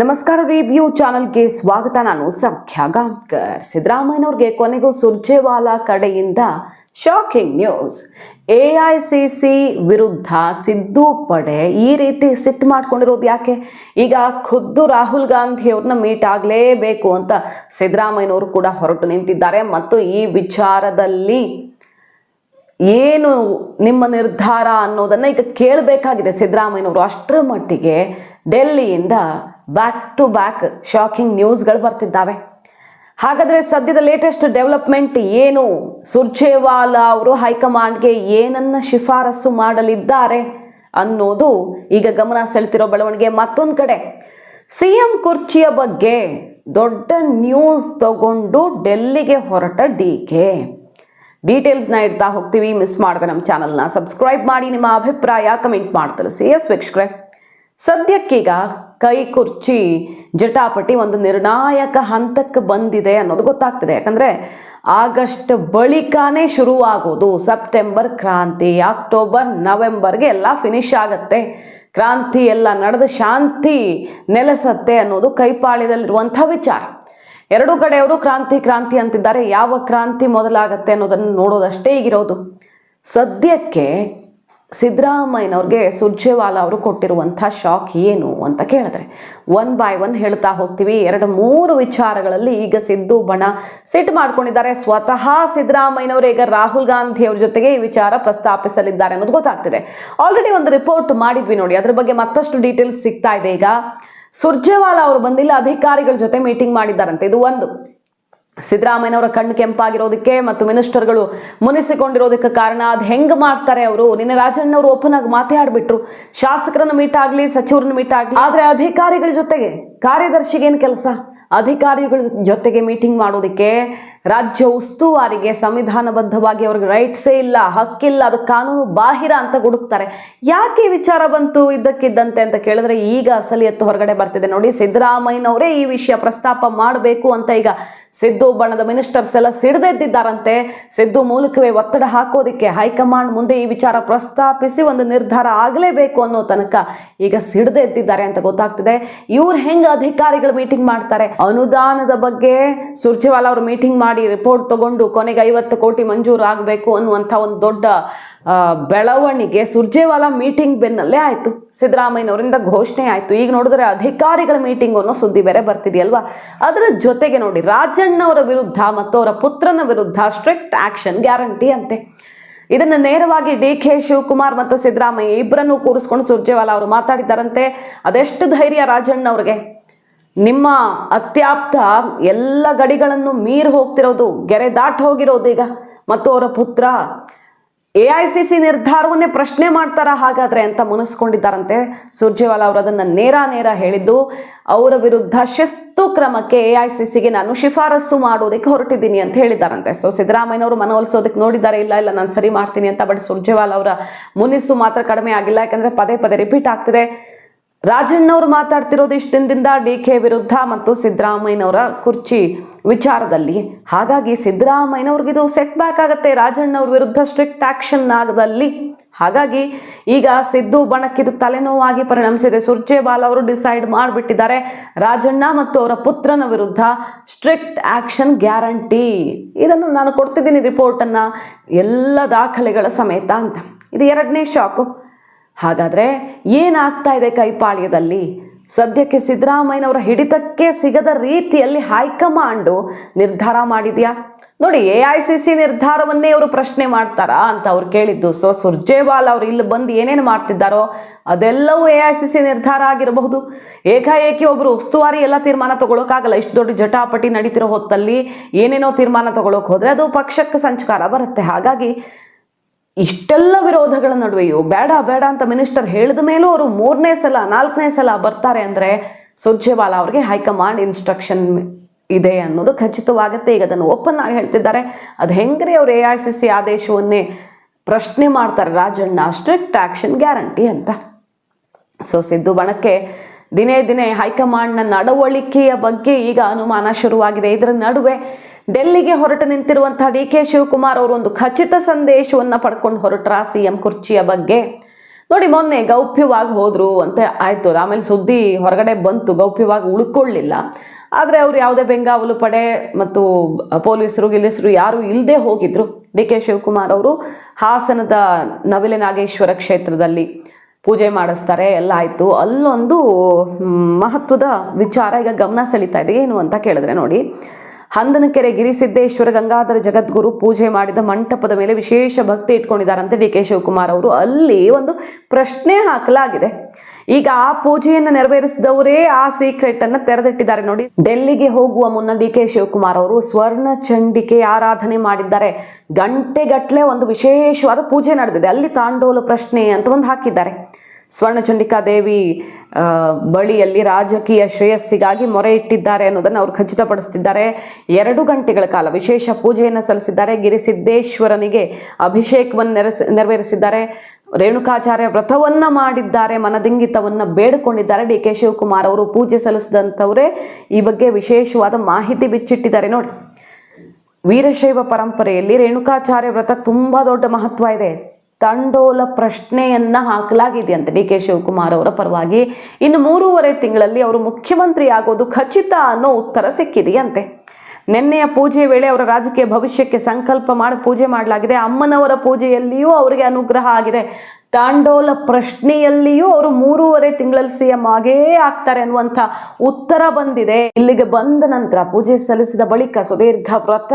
ನಮಸ್ಕಾರ ರಿವ್ಯೂ ಚಾನಲ್ಗೆ ಸ್ವಾಗತ. ನಾನು ಸಂಖ್ಯಾ ಗಾಂವ್ಕರ್ ಸಿದ್ದರಾಮಯ್ಯನವ್ರಿಗೆ ಕೊನೆಗೂ ಸುರ್ಜೇವಾಲಾ ಕಡೆಯಿಂದ shocking news A I C C ವಿರುದ್ಧ ಸಿದ್ದು ಪಡೆ. ಈ ರೀತಿ ಸಿಟ್ಟು ಮಾಡ್ಕೊಂಡಿರೋದು ಯಾಕೆ? ಈಗ ಖುದ್ದು ರಾಹುಲ್ ಗಾಂಧಿ ಅವ್ರನ್ನ ಮೀಟ್ ಆಗಲೇಬೇಕು ಅಂತ ಸಿದ್ದರಾಮಯ್ಯನವರು ಕೂಡ ಹೊರಟು ನಿಂತಿದ್ದಾರೆ. ಮತ್ತು ಈ ವಿಚಾರದಲ್ಲಿ ಏನು ನಿಮ್ಮ ನಿರ್ಧಾರ ಅನ್ನೋದನ್ನು ಈಗ ಕೇಳಬೇಕಾಗಿದೆ ಸಿದ್ದರಾಮಯ್ಯನವರು. ಅಷ್ಟರ ಮಟ್ಟಿಗೆ ಡೆಲ್ಲಿಯಿಂದ ಬ್ಯಾಕ್ ಟು ಬ್ಯಾಕ್ ಶಾಕಿಂಗ್ ನ್ಯೂಸ್ಗಳು ಬರ್ತಿದ್ದಾವೆ. ಹಾಗಾದರೆ ಸದ್ಯದ ಲೇಟೆಸ್ಟ್ ಡೆವಲಪ್ಮೆಂಟ್ ಏನು? ಸುರ್ಜೇವಾಲಾ ಅವರು ಹೈಕಮಾಂಡ್ಗೆ ಏನನ್ನ ಶಿಫಾರಸು ಮಾಡಲಿದ್ದಾರೆ ಅನ್ನೋದು ಈಗ ಗಮನ ಸೆಳೆತಿರೋ ಬೆಳವಣಿಗೆ ಮತ್ತೊಂದು ಕಡೆ. ಸಿ ಎಂ ಕುರ್ಚಿಯ ಬಗ್ಗೆ ದೊಡ್ಡ ನ್ಯೂಸ್ ತಗೊಂಡು ಡೆಲ್ಲಿಗೆ ಹೊರಟ ಡಿ ಕೆ. ಡೀಟೇಲ್ಸ್ನ ಇಡ್ತಾ ಹೋಗ್ತೀವಿ ಮಿಸ್ ಮಾಡಿದೆ ನಮ್ಮ ಚಾನಲ್ನ ಸಬ್ಸ್ಕ್ರೈಬ್ ಮಾಡಿ, ನಿಮ್ಮ ಅಭಿಪ್ರಾಯ ಕಮೆಂಟ್ ಮಾಡಿ, ತಿಳಿಸಿ. ಎಸ್ ವೀಕ್ಷಕರೇ. ಸದ್ಯಕ್ಕೀಗ ಕೈ ಕುರ್ಚಿ ಜಟಾಪಟಿ ಒಂದು ನಿರ್ಣಾಯಕ ಹಂತಕ್ಕೆ ಬಂದಿದೆ ಅನ್ನೋದು ಗೊತ್ತಾಗ್ತದೆ. ಯಾಕಂದರೆ ಆಗಸ್ಟ್ ಬಳಿಕನೇ ಶುರುವಾಗೋದು. ಸೆಪ್ಟೆಂಬರ್ ಕ್ರಾಂತಿ, ಅಕ್ಟೋಬರ್ ನವೆಂಬರ್ಗೆ ಎಲ್ಲ ಫಿನಿಶ್ ಆಗತ್ತೆ. ಕ್ರಾಂತಿ ಎಲ್ಲ ನಡೆದ ಶಾಂತಿ ನೆಲೆಸತ್ತೆ ಅನ್ನೋದು ಕೈಪಾಳ್ಯದಲ್ಲಿರುವಂಥ ವಿಚಾರ. ಎರಡೂ ಕಡೆಯವರು ಕ್ರಾಂತಿ ಕ್ರಾಂತಿ ಅಂತಿದ್ದಾರೆ. ಯಾವ ಕ್ರಾಂತಿ ಮೊದಲಾಗತ್ತೆ ಅನ್ನೋದನ್ನು ನೋಡೋದಷ್ಟೇ ಈಗಿರೋದು. ಸದ್ಯಕ್ಕೆ ಸಿದ್ದರಾಮಯ್ಯನವ್ರಿಗೆ ಸುರ್ಜೇವಾಲಾ ಅವರು ಕೊಟ್ಟಿರುವಂಥ ಶಾಕ್ ಏನು ಅಂತ ಕೇಳಿದ್ರೆ, ಒನ್ ಬೈ ಒನ್ ಹೇಳ್ತಾ ಹೋಗ್ತೀವಿ. ಎರಡು ಮೂರು ವಿಚಾರಗಳಲ್ಲಿ ಈಗ ಸಿದ್ದು ಬಣ ಸಿಟ್ಟು ಮಾಡ್ಕೊಂಡಿದ್ದಾರೆ. ಸ್ವತಃ ಸಿದ್ದರಾಮಯ್ಯನವರು ಈಗ ರಾಹುಲ್ ಗಾಂಧಿ ಅವ್ರ ಜೊತೆಗೆ ಈ ವಿಚಾರ ಪ್ರಸ್ತಾಪಿಸಲಿದ್ದಾರೆ ಅನ್ನೋದು ಗೊತ್ತಾಗ್ತಿದೆ. ಆಲ್ರೆಡಿ ಒಂದು ರಿಪೋರ್ಟ್ ಮಾಡಿದ್ವಿ ನೋಡಿ, ಅದ್ರ ಬಗ್ಗೆ ಮತ್ತಷ್ಟು ಡೀಟೇಲ್ಸ್ ಸಿಗ್ತಾ ಇದೆ ಈಗ. ಸುರ್ಜೇವಾಲಾ ಅವರು ಬಂದಿಲ್ಲ, ಅಧಿಕಾರಿಗಳ ಜೊತೆ ಮೀಟಿಂಗ್ ಮಾಡಿದ್ದಾರಂತೆ. ಇದು ಒಂದು. ಸಿದ್ದರಾಮಯ್ಯನವರ ಕಣ್ಣು ಕೆಂಪಾಗಿರೋದಕ್ಕೆ ಮತ್ತು ಮಿನಿಸ್ಟರ್ಗಳು ಮುನಿಸಿಕೊಂಡಿರೋದಕ್ಕೆ ಕಾರಣ, ಅದು ಹೆಂಗೆ ಮಾಡ್ತಾರೆ ಅವರು? ನಿನ್ನೆ ರಾಜಣ್ಣವರು ಓಪನ್ ಆಗಿ ಮಾತಾಡ್ಬಿಟ್ರು. ಶಾಸಕರನ್ನ ಮೀಟ್ ಆಗಲಿ, ಸಚಿವರನ್ನ ಮೀಟ್ ಆಗಲಿ, ಆದರೆ ಅಧಿಕಾರಿಗಳ ಜೊತೆಗೆ ಕಾರ್ಯದರ್ಶಿಗೇನು ಕೆಲಸ? ಅಧಿಕಾರಿಗಳ ಜೊತೆಗೆ ಮೀಟಿಂಗ್ ಮಾಡೋದಕ್ಕೆ ರಾಜ್ಯ ಉಸ್ತುವಾರಿಗೆ ಸಂವಿಧಾನಬದ್ಧವಾಗಿ ಅವ್ರಿಗೆ ರೈಟ್ಸೇ ಇಲ್ಲ, ಹಕ್ಕಿಲ್ಲ, ಅದು ಕಾನೂನು ಬಾಹಿರ ಅಂತ ಗುಡುಕ್ತಾರೆ ಯಾಕೆ ವಿಚಾರ ಬಂತು ಇದ್ದಕ್ಕಿದ್ದಂತೆ ಅಂತ ಕೇಳಿದ್ರೆ, ಈಗ ಅಸಲಿ ಎತ್ತು ಹೊರಗಡೆ ಬರ್ತಿದೆ ನೋಡಿ, ಸಿದ್ದರಾಮಯ್ಯನವರೇ ಈ ವಿಷಯ ಪ್ರಸ್ತಾಪ ಮಾಡಬೇಕು ಅಂತ ಈಗ ಸಿದ್ದು ಬಣದ ಮಿನಿಸ್ಟರ್ಸ್ ಎಲ್ಲ ಸಿಡ್ದೆದ್ದಿದ್ದಾರಂತೆ ಸಿದ್ದು ಮೂಲಕವೇ ಒತ್ತಡ ಹಾಕೋದಿಕ್ಕೆ ಹೈಕಮಾಂಡ್ ಮುಂದೆ ಈ ವಿಚಾರ ಪ್ರಸ್ತಾಪಿಸಿ ಒಂದು ನಿರ್ಧಾರ ಆಗಲೇಬೇಕು ಅನ್ನೋ ತನಕ ಈಗ ಸಿಡ್ದೆದ್ದಿದ್ದಾರೆ ಅಂತ ಗೊತ್ತಾಗ್ತಿದೆ. ಇವ್ರು ಹೆಂಗೆ ಅಧಿಕಾರಿಗಳು ಮೀಟಿಂಗ್ ಮಾಡ್ತಾರೆ? ಅನುದಾನದ ಬಗ್ಗೆ ಸುರ್ಜೇವಾಲಾ ಅವರು ಮೀಟಿಂಗ್ ಮಾಡಿ ರಿಪೋರ್ಟ್ ತಗೊಂಡು ಕೊನೆಗೆ ಐವತ್ತು ಕೋಟಿ ಮಂಜೂರು ಆಗಬೇಕು ಅನ್ನುವಂಥ ಒಂದು ದೊಡ್ಡ ಬೆಳವಣಿಗೆ ಸುರ್ಜೇವಾಲಾ ಮೀಟಿಂಗ್ ಬೆನ್ನಲ್ಲೇ ಆಯಿತು. ಸಿದ್ದರಾಮಯ್ಯನವರಿಂದ ಘೋಷಣೆ ಆಯಿತು. ಈಗ ನೋಡಿದ್ರೆ ಅಧಿಕಾರಿಗಳ ಮೀಟಿಂಗ್ ಅನ್ನೋ ಸುದ್ದಿ ಬೇರೆ ಬರ್ತಿದೆಯಲ್ವಾ? ಅದರ ಜೊತೆಗೆ ನೋಡಿ ರಾಜಣ್ಣವರ ವಿರುದ್ಧ ಮತ್ತು ಅವರ ಪುತ್ರನ ವಿರುದ್ಧ ಸ್ಟ್ರಿಕ್ಟ್ ಆಕ್ಷನ್ ಗ್ಯಾರಂಟಿ ಅಂತೆ. ಇದನ್ನು ನೇರವಾಗಿ ಡಿ ಕೆ ಶಿವಕುಮಾರ್ ಮತ್ತು ಸಿದ್ದರಾಮಯ್ಯ ಇಬ್ಬರನ್ನು ಕೂರಿಸ್ಕೊಂಡು ಸುರ್ಜೇವಾಲ ಅವರು ಮಾತಾಡಿದ್ದಾರಂತೆ. ಅದೆಷ್ಟು ಧೈರ್ಯ ರಾಜಣ್ಣ ಅವ್ರಿಗೆ ನಿಮ್ಮ ಅತ್ಯಾಪ್ತ ಎಲ್ಲ ಗಡಿಗಳನ್ನು ಮೀರಿ ಹೋಗ್ತಿರೋದು, ಗೆರೆ ದಾಟ್ ಹೋಗಿರೋದು ಈಗ. ಮತ್ತು ಅವರ ಪುತ್ರ ಎ ಐ ಸಿ ಸಿ ನಿರ್ಧಾರವನ್ನೇ ಪ್ರಶ್ನೆ ಮಾಡ್ತಾರ ಹಾಗಾದ್ರೆ ಅಂತ ಮುನಿಸ್ಕೊಂಡಿದ್ದಾರಂತೆ. ಸುರ್ಜೇವಾಲಾ ಅವರು ಅದನ್ನ ನೇರ ನೇರ ಹೇಳಿದ್ದು, ಅವರ ವಿರುದ್ಧ ಶಿಸ್ತು ಕ್ರಮಕ್ಕೆ ಎ ಐ ಸಿ ಸಿಗೆ ನಾನು ಶಿಫಾರಸು ಮಾಡೋದಕ್ಕೆ ಹೊರಟಿದ್ದೀನಿ ಅಂತ ಹೇಳಿದ್ದಾರಂತೆ. ಸೊ ಸಿದ್ದರಾಮಯ್ಯನವರು ಮನವೊಲಿಸೋದಕ್ಕೆ ನೋಡಿದ್ದಾರೆ ಇಲ್ಲ ಇಲ್ಲ, ನಾನು ಸರಿ ಮಾಡ್ತೀನಿ ಅಂತ, ಬಟ್ ಸುರ್ಜೇವಾಲಾ ಅವರ ಮುನಿಸು ಮಾತ್ರ ಕಡಿಮೆ ಆಗಿಲ್ಲ, ಯಾಕಂದ್ರೆ ಪದೇ ಪದೇ ರಿಪೀಟ್ ಆಗ್ತಿದೆ. ರಾಜಣ್ಣವರು ಮಾತಾಡ್ತಿರೋದು ಇಷ್ಟು ದಿನದಿಂದ ಡಿ ಕೆ ವಿರುದ್ಧ ಮತ್ತು ಸಿದ್ದರಾಮಯ್ಯನವರ ಕುರ್ಚಿ ವಿಚಾರದಲ್ಲಿ. ಹಾಗಾಗಿ ಸಿದ್ದರಾಮಯ್ಯನವ್ರಿಗಿದು ಸೆಟ್ ಬ್ಯಾಕ್ ಆಗುತ್ತೆ. ರಾಜಣ್ಣವ್ರ ವಿರುದ್ಧ ಸ್ಟ್ರಿಕ್ಟ್ ಆಕ್ಷನ್ ಆಗದಲ್ಲಿ. ಹಾಗಾಗಿ ಈಗ ಸಿದ್ದು ಬಣಕ್ಕಿದು ತಲೆನೋವಾಗಿ ಪರಿಣಮಿಸಿದೆ. ಸುರ್ಜೇವಾಲ್ ಅವರು ಡಿಸೈಡ್ ಮಾಡಿಬಿಟ್ಟಿದ್ದಾರೆ. ರಾಜಣ್ಣ ಮತ್ತು ಅವರ ಪುತ್ರನ ವಿರುದ್ಧ ಸ್ಟ್ರಿಕ್ಟ್ ಆಕ್ಷನ್ ಗ್ಯಾರಂಟಿ ಇದನ್ನು ನಾನು ಕೊಡ್ತಿದ್ದೀನಿ ರಿಪೋರ್ಟನ್ನು ಎಲ್ಲ ದಾಖಲೆಗಳ ಸಮೇತ ಅಂತ. ಇದು ಎರಡನೇ ಶಾಕು ಹಾಗಾದರೆ ಏನಾಗ್ತಾ ಇದೆ ಕೈಪಾಳ್ಯದಲ್ಲಿ? ಸದ್ಯಕ್ಕೆ ಸಿದ್ದರಾಮಯ್ಯನವರ ಹಿಡಿತಕ್ಕೆ ಸಿಗದ ರೀತಿಯಲ್ಲಿ ಹೈಕಮಾಂಡು ನಿರ್ಧಾರ ಮಾಡಿದ್ಯಾ? ನೋಡಿ, ಎ ಐ ಸಿ ಸಿ ನಿರ್ಧಾರವನ್ನೇ ಅವರು ಪ್ರಶ್ನೆ ಮಾಡ್ತಾರಾ ಅಂತ ಅವ್ರು ಕೇಳಿದ್ದು. ಸೊ, ಸುರ್ಜೇವಾಲ್ ಅವರು ಇಲ್ಲಿ ಬಂದು ಏನೇನು ಮಾಡ್ತಿದ್ದಾರೋ ಅದೆಲ್ಲವೂ ಎ ಐ ಸಿ ಸಿ ನಿರ್ಧಾರ ಆಗಿರಬಹುದು. ಏಕಾಏಕಿ ಒಬ್ಬರು ಉಸ್ತುವಾರಿ ಎಲ್ಲ ತೀರ್ಮಾನ ತೊಗೊಳೋಕ್ಕಾಗಲ್ಲ. ಇಷ್ಟು ದೊಡ್ಡ ಜಟಾಪಟಿ ನಡೀತಿರೋ ಹೊತ್ತಲ್ಲಿ ಏನೇನೋ ತೀರ್ಮಾನ ತಗೊಳಕ್ ಹೋದರೆ ಅದು ಪಕ್ಷಕ್ಕೆ ಸಂಚಕಾರ ಬರುತ್ತೆ. ಹಾಗಾಗಿ ಇಷ್ಟೆಲ್ಲ ವಿರೋಧಗಳ ನಡುವೆಯೂ ಬೇಡ ಬೇಡ ಅಂತ ಮಿನಿಸ್ಟರ್ ಹೇಳಿದ ಮೇಲೂ ಅವರು ಮೂರನೇ ಸಲ, ನಾಲ್ಕನೇ ಸಲ ಬರ್ತಾರೆ ಅಂದರೆ ಸುರ್ಜೇವಾಲಾ ಅವ್ರಿಗೆ ಹೈಕಮಾಂಡ್ ಇನ್ಸ್ಟ್ರಕ್ಷನ್ ಇದೆ ಅನ್ನೋದು ಖಚಿತವಾಗುತ್ತೆ. ಈಗ ಅದನ್ನು ಓಪನ್ ಆಗಿ ಹೇಳ್ತಿದ್ದಾರೆ. ಅದು ಹೆಂಗ್ರಿ ಅವರು ಎ ಐ ಸಿ ಸಿ ಆದೇಶವನ್ನೇ ಪ್ರಶ್ನೆ ಮಾಡ್ತಾರೆ? ರಾಜಣ್ಣ ಸ್ಟ್ರಿಕ್ಟ್ ಆಕ್ಷನ್ ಗ್ಯಾರಂಟಿ ಅಂತ. ಸೊ ಸಿದ್ದು ಬಣಕ್ಕೆ ದಿನೇ ದಿನೇ ಹೈಕಮಾಂಡ್ನ ನಡವಳಿಕೆಯ ಬಗ್ಗೆ ಈಗ ಅನುಮಾನ ಶುರುವಾಗಿದೆ. ಇದರ ನಡುವೆ ಡೆಲ್ಲಿಗೆ ಹೊರಟು ನಿಂತಿರುವಂತಹ ಡಿ ಕೆ ಶಿವಕುಮಾರ್ ಅವರು ಒಂದು ಖಚಿತ ಸಂದೇಶವನ್ನು ಪಡ್ಕೊಂಡು ಹೊರಟ್ರ ಸಿ ಎಂ ಕುರ್ಚಿಯ ಬಗ್ಗೆ. ನೋಡಿ, ಮೊನ್ನೆ ಗೌಪ್ಯವಾಗಿ ಹೋದ್ರು ಅಂತ ಆಯ್ತು. ಆಮೇಲೆ ಸುದ್ದಿ ಹೊರಗಡೆ ಬಂತು. ಗೌಪ್ಯವಾಗಿ ಉಳ್ಕೊಳ್ಳಿಲ್ಲ. ಆದರೆ ಅವ್ರು ಯಾವುದೇ ಬೆಂಗಾವಲು ಪಡೆ ಮತ್ತು ಪೊಲೀಸರು, ಗಿಲೀಸರು ಯಾರು ಇಲ್ಲದೆ ಹೋಗಿದ್ರು. ಡಿ ಕೆ ಶಿವಕುಮಾರ್ ಅವರು ಹಾಸನದ ನವಿಲೆ ನಾಗೇಶ್ವರ ಕ್ಷೇತ್ರದಲ್ಲಿ ಪೂಜೆ ಮಾಡಿಸ್ತಾರೆ. ಎಲ್ಲ ಆಯಿತು. ಅಲ್ಲೊಂದು ಮಹತ್ವದ ವಿಚಾರ ಈಗ ಗಮನ ಸೆಳೀತಾ ಇದೆ. ಏನು ಅಂತ ಕೇಳಿದ್ರೆ ನೋಡಿ ಹಂದನಕೆರೆ ಗಿರಿಸಿದ್ದೇಶ್ವರ ಗಂಗಾಧರ ಜಗದ್ಗುರು ಪೂಜೆ ಮಾಡಿದ ಮಂಟಪದ ಮೇಲೆ ವಿಶೇಷ ಭಕ್ತಿ ಇಟ್ಕೊಂಡಿದ್ದಾರಂತೆ ಡಿ ಕೆ ಶಿವಕುಮಾರ್ ಅವರು. ಅಲ್ಲಿ ಒಂದು ಪ್ರಶ್ನೆ ಹಾಕಲಾಗಿದೆ. ಈಗ ಆ ಪೂಜೆಯನ್ನು ನೆರವೇರಿಸಿದವರೇ ಆ ಸೀಕ್ರೆಟ್ ಅನ್ನ ತೆರೆದಿಟ್ಟಿದ್ದಾರೆ ನೋಡಿ. ಡೆಲ್ಲಿಗೆ ಹೋಗುವ ಮುನ್ನ ಡಿ ಕೆ ಶಿವಕುಮಾರ್ ಅವರು ಸ್ವರ್ಣ ಚಂಡಿಕೆ ಆರಾಧನೆ ಮಾಡಿದ್ದಾರೆ. ಗಂಟೆಗಟ್ಟಲೆ ಒಂದು ವಿಶೇಷವಾದ ಪೂಜೆ ನಡೆದಿದೆ. ಅಲ್ಲಿ ತಾಂಡೋಲು ಪ್ರಶ್ನೆ ಅಂತ ಒಂದು ಹಾಕಿದ್ದಾರೆ. ಸ್ವರ್ಣಚಂಡಿಕಾ ದೇವಿ ಬಳಿಯಲ್ಲಿ ರಾಜಕೀಯ ಶ್ರೇಯಸ್ಸಿಗಾಗಿ ಮೊರೆ ಇಟ್ಟಿದ್ದಾರೆ ಅನ್ನೋದನ್ನು ಅವರು ಖಚಿತಪಡಿಸ್ತಿದ್ದಾರೆ. ಎರಡು ಗಂಟೆಗಳ ಕಾಲ ವಿಶೇಷ ಪೂಜೆಯನ್ನು ಸಲ್ಲಿಸಿದ್ದಾರೆ. ಗಿರಿಸಿದ್ದೇಶ್ವರನಿಗೆ ಅಭಿಷೇಕವನ್ನು ನೆರವೇರಿಸಿದ್ದಾರೆ. ರೇಣುಕಾಚಾರ್ಯ ವ್ರತವನ್ನ ಮಾಡಿದ್ದಾರೆ, ಮನದಿಂಗಿತವನ್ನ ಬೇಡಿಕೊಂಡಿದ್ದಾರೆ. ಡಿ. ಕೆ. ಶಿವಕುಮಾರ್ ಅವರು ಪೂಜೆ ಸಲ್ಲಿಸಿದಂಥವರೇ ಈ ಬಗ್ಗೆ ವಿಶೇಷವಾದ ಮಾಹಿತಿ ಬಿಚ್ಚಿಟ್ಟಿದ್ದಾರೆ ನೋಡಿ. ವೀರಶೈವ ಪರಂಪರೆಯಲ್ಲಿ ರೇಣುಕಾಚಾರ್ಯ ವ್ರತ ತುಂಬಾ ದೊಡ್ಡ ಮಹತ್ವ ಇದೆ. ತಂಡೋಲ ಪ್ರಶ್ನೆಯನ್ನ ಹಾಕಲಾಗಿದೆಯಂತೆ ಡಿ ಕೆ ಶಿವಕುಮಾರ್ ಅವರ ಪರವಾಗಿ. ಇನ್ನು ಮೂರುವರೆ ತಿಂಗಳಲ್ಲಿ ಅವರು ಮುಖ್ಯಮಂತ್ರಿ ಆಗೋದು ಖಚಿತ ಅನ್ನೋ ಉತ್ತರ ಸಿಕ್ಕಿದೆಯಂತೆ. ನಿನ್ನೆಯ ಪೂಜೆ ವೇಳೆ ಅವರ ರಾಜಕೀಯ ಭವಿಷ್ಯಕ್ಕೆ ಸಂಕಲ್ಪ ಮಾಡಿ ಪೂಜೆ ಮಾಡಲಾಗಿದೆ. ಅಮ್ಮನವರ ಪೂಜೆಯಲ್ಲಿಯೂ ಅವರಿಗೆ ಅನುಗ್ರಹ ಆಗಿದೆ. ತಾಂಡೋಲ ಪ್ರಶ್ನೆಯಲ್ಲಿಯೂ ಅವರು ಮೂರುವರೆ ತಿಂಗಳಲ್ಲಿ ಸಿ ಎಂ ಆಗೇ ಆಗ್ತಾರೆ ಅನ್ನುವಂಥ ಉತ್ತರ ಬಂದಿದೆ. ಇಲ್ಲಿಗೆ ಬಂದ ನಂತರ ಪೂಜೆ ಸಲ್ಲಿಸಿದ ಬಳಿಕ ಸುದೀರ್ಘ ವ್ರತ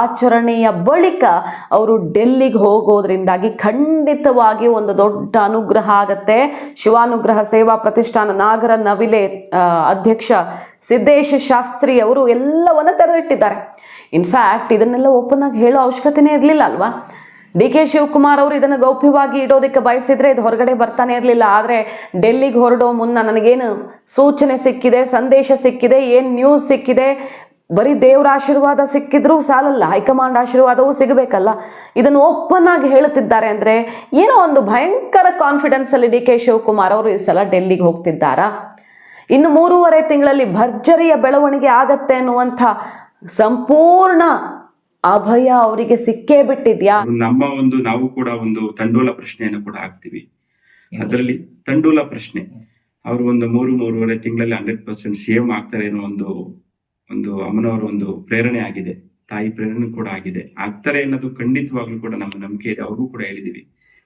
ಆಚರಣೆಯ ಬಳಿಕ ಅವರು ಡೆಲ್ಲಿಗೆ ಹೋಗೋದ್ರಿಂದಾಗಿ ಖಂಡಿತವಾಗಿ ಒಂದು ದೊಡ್ಡ ಅನುಗ್ರಹ ಆಗತ್ತೆ. ಶಿವಾನುಗ್ರಹ ಸೇವಾ ಪ್ರತಿಷ್ಠಾನ ನಾಗರ ನವಿಲೆ ಅಧ್ಯಕ್ಷ ಸಿದ್ದೇಶ ಶಾಸ್ತ್ರಿ ಅವರು ಎಲ್ಲವನ್ನ ತೆರೆದಿಟ್ಟಿದ್ದಾರೆ. ಇನ್ಫ್ಯಾಕ್ಟ್ ಇದನ್ನೆಲ್ಲ ಓಪನ್ ಆಗಿ ಹೇಳೋ ಅವಶ್ಯಕತೆನೇ ಇರಲಿಲ್ಲ ಅಲ್ವಾ? ಡಿ ಕೆ ಶಿವಕುಮಾರ್ ಅವರು ಇದನ್ನು ಗೌಪ್ಯವಾಗಿ ಇಡೋದಕ್ಕೆ ಬಯಸಿದ್ರೆ ಇದು ಹೊರಗಡೆ ಬರ್ತಾನೆ ಇರಲಿಲ್ಲ. ಆದರೆ ಡೆಲ್ಲಿಗೆ ಹೊರಡೋ ಮುನ್ನ ನನಗೇನು ಸೂಚನೆ ಸಿಕ್ಕಿದೆ, ಸಂದೇಶ ಸಿಕ್ಕಿದೆ, ಏನು ನ್ಯೂಸ್ ಸಿಕ್ಕಿದೆ? ಬರೀ ದೇವರ ಆಶೀರ್ವಾದ ಸಿಕ್ಕಿದ್ರೂ ಸಾಲಲ್ಲ, ಹೈಕಮಾಂಡ್ ಆಶೀರ್ವಾದವೂ ಸಿಗಬೇಕಲ್ಲ? ಇದನ್ನು ಓಪನ್ ಆಗಿ ಹೇಳುತ್ತಿದ್ದಾರೆ ಅಂದರೆ ಏನೋ ಒಂದು ಭಯಂಕರ ಕಾನ್ಫಿಡೆನ್ಸ್ ಅಲ್ಲಿ ಡಿ ಕೆ ಶಿವಕುಮಾರ್ ಅವರು ಈ ಸಲ ಡೆಲ್ಲಿಗೆ ಹೋಗ್ತಿದ್ದಾರಾ? ಇನ್ನು ಮೂರುವರೆ ತಿಂಗಳಲ್ಲಿ ಭರ್ಜರಿಯ ಬೆಳವಣಿಗೆ ಆಗತ್ತೆ ಅನ್ನುವಂಥ ಸಂಪೂರ್ಣ ಅಭಯ ಅವರಿಗೆ ಸಿಕ್ಕೇ ಬಿಟ್ಟಿದ್ಯಾ? ನಮ್ಮ ಒಂದು, ನಾವು ಕೂಡ ಒಂದು ತಂಡೋಲ ಪ್ರಶ್ನೆಯನ್ನು ಕೂಡ ಹಾಕ್ತಿವಿ. ಅದರಲ್ಲಿ ತಂಡೋಲ ಪ್ರಶ್ನೆ. ಅವರು ಒಂದು ಮೂರು, ಮೂರುವರೆ ತಿಂಗಳಲ್ಲಿ ಹಂಡ್ರೆಡ್ ಪರ್ಸೆಂಟ್ ಸೇವ್ ಆಗ್ತಾರೆ ಅನ್ನೋ ಒಂದು ಒಂದು ಅಮ್ಮನವರ ಒಂದು ಪ್ರೇರಣೆ ಆಗಿದೆ. ತಾಯಿ ಪ್ರೇರಣೆ ಕೂಡ ಆಗಿದೆ. ಆಗ್ತಾರೆ ಅನ್ನೋದು ಖಂಡಿತವಾಗ್ಲೂ ಕೂಡ ನಮ್ಮ ನಂಬಿಕೆ ಇದೆ. ಅವ್ರಿಗೂ ಕೂಡ ಹೇಳಿದೀವಿ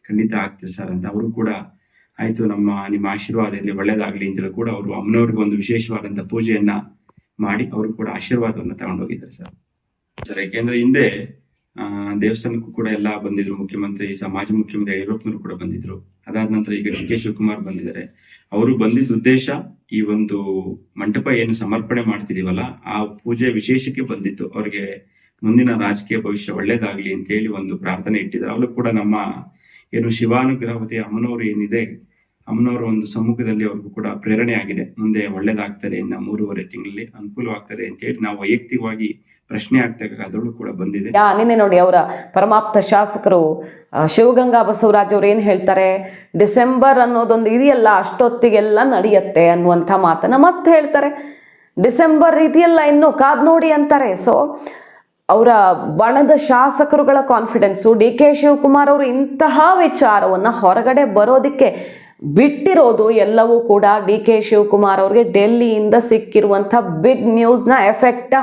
ಖಂಡಿತ ಆಗ್ತೀರಿ ಸರ್ ಅಂತ. ಅವರು ಕೂಡ ಆಯ್ತು, ನಮ್ಮ, ನಿಮ್ಮ ಆಶೀರ್ವಾದ ಇರಲಿ ಒಳ್ಳೇದಾಗ್ಲಿ ಅಂತೇಳಿ ಕೂಡ ಅವರು ಅಮ್ಮನವ್ರಿಗೆ ಒಂದು ವಿಶೇಷವಾದಂತ ಪೂಜೆಯನ್ನ ಮಾಡಿ ಅವರು ಕೂಡ ಆಶೀರ್ವಾದವನ್ನು ತಗೊಂಡೋಗಿದ್ದಾರೆ ಸರ್. ಸರ್, ಯಾಕೆಂದ್ರೆ ಹಿಂದೆ ದೇವಸ್ಥಾನಕ್ಕೂ ಕೂಡ ಎಲ್ಲ ಬಂದಿದ್ರು. ಮುಖ್ಯಮಂತ್ರಿ ಸಮಾಜ ಮಾಜಿ ಮುಖ್ಯಮಂತ್ರಿ ಯಡಿಯೂರಪ್ಪನವರು ಕೂಡ ಬಂದಿದ್ರು. ಅದಾದ ನಂತರ ಈಗ ಡಿ ಕೆ ಶಿವಕುಮಾರ್ ಬಂದಿದ್ದಾರೆ. ಅವರು ಬಂದಿದ್ದ ಉದ್ದೇಶ ಈ ಒಂದು ಮಂಟಪ ಏನು ಸಮರ್ಪಣೆ ಮಾಡ್ತಿದೀವಲ್ಲ, ಆ ಪೂಜೆ ವಿಶೇಷಕ್ಕೆ ಬಂದಿತ್ತು. ಅವ್ರಿಗೆ ಮುಂದಿನ ರಾಜಕೀಯ ಭವಿಷ್ಯ ಒಳ್ಳೇದಾಗ್ಲಿ ಅಂತ ಹೇಳಿ ಒಂದು ಪ್ರಾರ್ಥನೆ ಇಟ್ಟಿದ್ದಾರೆ. ಅಲ್ಲೂ ಕೂಡ ನಮ್ಮ ಏನು ಶಿವಾನುಗ್ರಹವತಿ ಅಮ್ಮನವರು ಏನಿದೆ ಅಮ್ಮನವರ ಒಂದು ಸಮ್ಮುಖದಲ್ಲಿ ಅವ್ರಿಗೂ ಕೂಡ ಪ್ರೇರಣೆ ಆಗಿದೆ ಮುಂದೆ ಒಳ್ಳೇದಾಗ್ತಾರೆ ಇನ್ನ ಮೂರುವರೆ ತಿಂಗಳಲ್ಲಿ ಅನುಕೂಲವಾಗ್ತಾರೆ ಅಂತ ಹೇಳಿ ನಾವು ವೈಯಕ್ತಿಕವಾಗಿ ಪ್ರಶ್ನೆ ಆಗ್ತಾ ಅದರಲ್ಲೂ ಕೂಡ ಬಂದಿದೆ. ನಿನ್ನೆ ನೋಡಿ ಅವರ ಪರಮಾಪ್ತ ಶಾಸಕರು ಶಿವಗಂಗಾ ಬಸವರಾಜ್ ಅವ್ರು ಏನು ಹೇಳ್ತಾರೆ? ಡಿಸೆಂಬರ್ ಅನ್ನೋದೊಂದು ಇದೆಯಲ್ಲ, ಅಷ್ಟೊತ್ತಿಗೆಲ್ಲ ನಡೆಯುತ್ತೆ ಅನ್ನುವಂಥ ಮಾತನ್ನ ಮತ್ತೆ ಹೇಳ್ತಾರೆ. ಡಿಸೆಂಬರ್ ಇದೆಯಲ್ಲ ಇನ್ನು ಕಾದ್ ನೋಡಿ ಅಂತಾರೆ. ಸೊ ಅವರ ಬಣದ ಶಾಸಕರುಗಳ ಕಾನ್ಫಿಡೆನ್ಸು ಡಿ ಕೆ ಶಿವಕುಮಾರ್ ಅವರು ಇಂತಹ ವಿಚಾರವನ್ನು ಹೊರಗಡೆ ಬರೋದಕ್ಕೆ ಬಿಟ್ಟಿರೋದು ಎಲ್ಲವೂ ಕೂಡ ಡಿ ಕೆ ಶಿವಕುಮಾರ್ ಅವ್ರಿಗೆ ಡೆಲ್ಲಿಯಿಂದ ಸಿಕ್ಕಿರುವಂಥ ಬಿಗ್ ನ್ಯೂಸ್ನ ಎಫೆಕ್ಟ್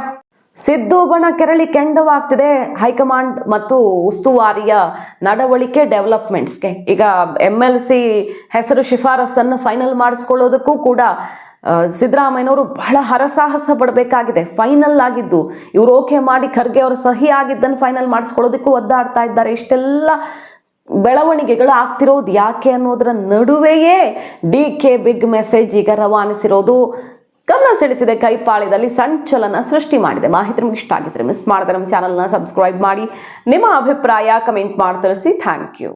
ಸಿದ್ದು ಬಣ ಕೆರಳಿ ಕೆಂಡವಾಗ್ತಿದೆ ಹೈಕಮಾಂಡ್ ಮತ್ತು ಉಸ್ತುವಾರಿಯ ನಡವಳಿಕೆ ಡೆವಲಪ್ಮೆಂಟ್ಸ್ಗೆ. ಈಗ ಎಂ ಎಲ್ ಸಿ ಹೆಸರು ಶಿಫಾರಸನ್ನು ಫೈನಲ್ ಮಾಡಿಸ್ಕೊಳ್ಳೋದಕ್ಕೂ ಕೂಡ ಸಿದ್ದರಾಮಯ್ಯನವರು ಬಹಳ ಹರಸಾಹಸ ಪಡಬೇಕಾಗಿದೆ. ಫೈನಲ್ ಆಗಿದ್ದು, ಇವರು ಓಕೆ ಮಾಡಿ ಖರ್ಗೆ ಅವರು ಸಹಿ ಆಗಿದ್ದನ್ನು ಫೈನಲ್ ಮಾಡಿಸ್ಕೊಳ್ಳೋದಕ್ಕೂ ಒದ್ದಾಡ್ತಾ ಇದ್ದಾರೆ. ಇಷ್ಟೆಲ್ಲ ಬೆಳವಣಿಗೆಗಳು ಆಗ್ತಿರೋದು ಯಾಕೆ ಅನ್ನೋದರ ನಡುವೆಯೇ ಡಿ ಕೆ ಬಿಗ್ ಮೆಸೇಜ್ ಈಗ ರವಾನಿಸಿರೋದು. ಗಮನ ಸೆಳೀತಿದೆ ಕೈಪಾಳ್ಯದಲ್ಲಿ ಸಂಚಲನ ಸೃಷ್ಟಿ ಮಾಡಿದೆ. ಮಾಹಿತಿ ನಿಮ್ಗೆ ಇಷ್ಟ ಆಗಿದ್ರೆ ಮಿಸ್ ಮಾಡಿದ್ರೆ ನಮ್ಮ ಚಾನಲ್ನ ಸಬ್ಸ್ಕ್ರೈಬ್ ಮಾಡಿ. ನಿಮ್ಮ ಅಭಿಪ್ರಾಯ ಕಮೆಂಟ್ ಮಾಡಿ ತಿಳಿಸಿ. Thank you